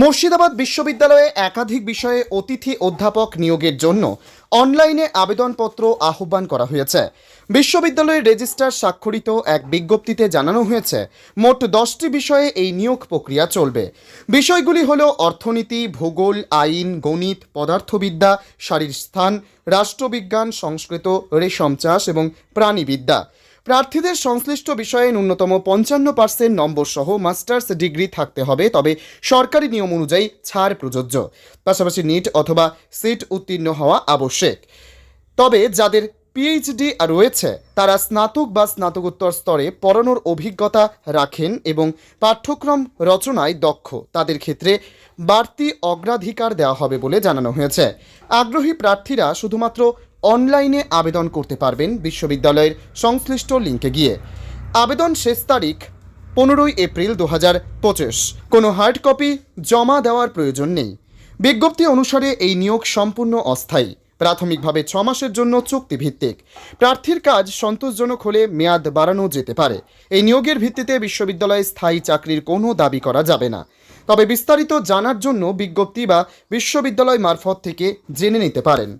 মুর্শিদাবাদ বিশ্ববিদ্যালয়ে একাধিক বিষয়ে অতিথি অধ্যাপক নিয়োগের জন্য অনলাইনে আবেদনপত্র আহ্বান করা হয়েছে। বিশ্ববিদ্যালয়ের রেজিস্ট্রার স্বাক্ষরিত এক বিজ্ঞপ্তিতে জানানো হয়েছে, মোট দশটি বিষয়ে এই নিয়োগ প্রক্রিয়া চলবে। বিষয়গুলি হল অর্থনীতি, ভূগোল, আইন, গণিত, পদার্থবিদ্যা, শারীর স্থান, রাষ্ট্রবিজ্ঞান, সংস্কৃত, রেশম চাষ এবং প্রাণীবিদ্যা। প্রার্থীদের সংশ্লিষ্ট বিষয়ে ন্যূনতম পঞ্চান্ন পার্সেন্ট নম্বর সহ মাস্টার্স ডিগ্রি থাকতে হবে, তবে সরকারি নিয়ম অনুযায়ী ছাড় প্রযোজ্য। পাশাপাশি নিট অথবা সিট উত্তীর্ণ হওয়া আবশ্যক। তবে যাদের পিএইচডি রয়েছে, তারা স্নাতক বা স্নাতকোত্তর স্তরে পড়ানোর অভিজ্ঞতা রাখেন এবং পাঠ্যক্রম রচনায় দক্ষ। তাদের ক্ষেত্রে বাড়তি অগ্রাধিকার দেওয়া হবে বলে জানানো হয়েছে। আগ্রহী প্রার্থীরা শুধুমাত্র অনলাইনে আবেদন করতে পারবেন বিশ্ববিদ্যালয়ের সংশ্লিষ্ট লিঙ্কে গিয়ে। আবেদন শেষ তারিখ পনেরোই এপ্রিল দু হাজার পঁচিশ। কোনো হার্ড কপি জমা দেওয়ার প্রয়োজন নেই। বিজ্ঞপ্তি অনুসারে এই নিয়োগ সম্পূর্ণ অস্থায়ী। প্রাথমিকভাবে ছ মাসের জন্য চুক্তিভিত্তিক। প্রার্থীর কাজ সন্তোষজনক হলে মেয়াদ বাড়ানো যেতে পারে। এই নিয়োগের ভিত্তিতে বিশ্ববিদ্যালয়ে স্থায়ী চাকরির কোনো দাবি করা যাবে না। তবে বিস্তারিত জানার জন্য বিজ্ঞপ্তি বা বিশ্ববিদ্যালয় মারফত থেকে জেনে নিতে পারেন।